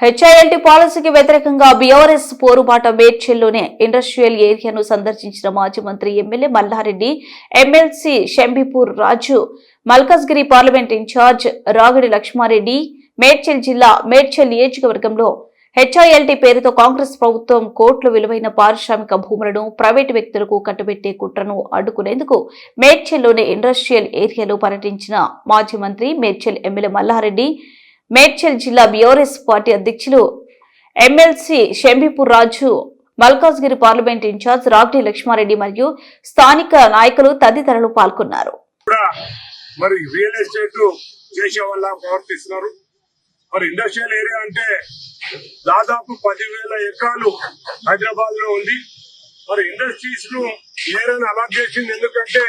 హెచ్ఐఎల్టీ పాలసీకి వ్యతిరేకంగా BRS పోరుబాట మేడ్చెల్లోనే industrial ఏరియాను సందర్శించిన మాజీ మంత్రి MLA Malla Reddy MLC Shambipur Raju Malkajgiri parliament incharge Ragidi Laxma Reddy Medchal జిల్లా మేడ్చల్ నియోజకవర్గంలో హెచ్ఐఎల్టీ పేరుతో కాంగ్రెస్ ప్రభుత్వం కోట్ల విలువైన పారిశ్రామిక భూములను ప్రైవేటు వ్యక్తులకు కట్టుబెట్టే కుట్రను అడ్డుకునేందుకు మేడ్చల్లోని ఇండస్ట్రియల్ ఏరియాలో పర్యటించిన మాజీ మంత్రి మేడ్చల్ ఎమ్మెల్యే మల్లారెడ్డి మేడ్చల్ జిల్లా బీఆర్ఎస్ పార్టీ అధ్యక్షులు MLC Shambipur Raju Malkajgiri parliament incharge Ragni Laxma Reddy మరియు స్థానిక నాయకులు తదితరులు పాల్గొన్నారు. కూడా మరి రియల్ ఎస్టేట్ చేసే వాళ్ళ ప్రవర్తిస్తున్నారు. మరి ఇండస్ట్రియల్ ఏరియా అంటే దాదాపు పదివేల ఎకరాలు హైదరాబాద్లో ఉంది. మరి ఇండస్ట్రీస్ను ఏరియాను అలాట్ చేసింది ఎందుకంటే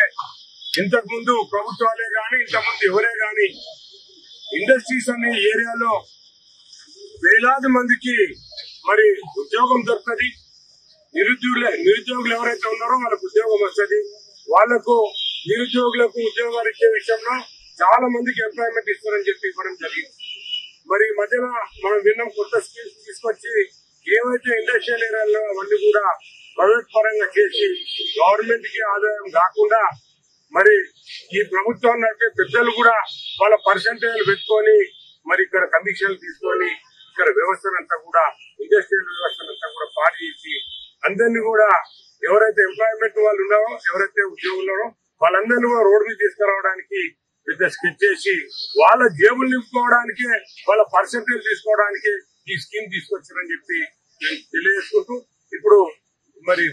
ఇంతకు ముందు ప్రభుత్వాలే గాని ఇంతకుముందు ఎవరే గాని ఇండస్ట్రీస్ అనే ఏరియాలో వేలాది మందికి మరి ఉద్యోగం దొరుకుతుంది. నిరుద్యోగులు నిరుద్యోగులు ఎవరైతే ఉన్నారో వాళ్ళకు ఉద్యోగం వస్తుంది. వాళ్ళకు నిరుద్యోగులకు ఉద్యోగాలు ఇచ్చే విషయంలో చాలా మందికి ఎంప్లాయ్మెంట్ ఇస్తారని చెప్పి ఇవ్వడం జరిగింది. మరి ఈ మనం విన్నాం కొత్త స్కీమ్స్ తీసుకొచ్చి ఏవైతే ఇండస్ట్రియల్ ఏరియాలో అవన్నీ కూడా ప్రైవేట్ పరంగా చేసి గవర్నమెంట్కి ఆదాయం కాకుండా మరి ఈ ప్రభుత్వం నడిపే పెద్దలు కూడా వాళ్ళ పర్సంటేజ్ పెట్టుకొని మరి ఇక్కడ కమిషన్లు తీసుకొని ఇక్కడ వ్యవస్థనంతా కూడా ఇండస్ట్రియల్ వ్యవస్థనంతా కూడా పాటు చేసి అందరినీ కూడా ఎవరైతే ఎంప్లాయ్మెంట్ వాళ్ళు ఉన్నారో ఎవరైతే ఉద్యోగులు ఉన్నారో వాళ్ళందరినీ కూడా రోడ్డు తీసుకురావడానికి పెద్ద స్కిట్ చేసి వాళ్ళ జేబులు నింపుకోవడానికి వాళ్ళ పర్సంటేజ్ తీసుకోవడానికి ఈ స్కీమ్ తీసుకొచ్చారని చెప్పి నేను తెలియజేసుకుంటూ ఇప్పుడు మరి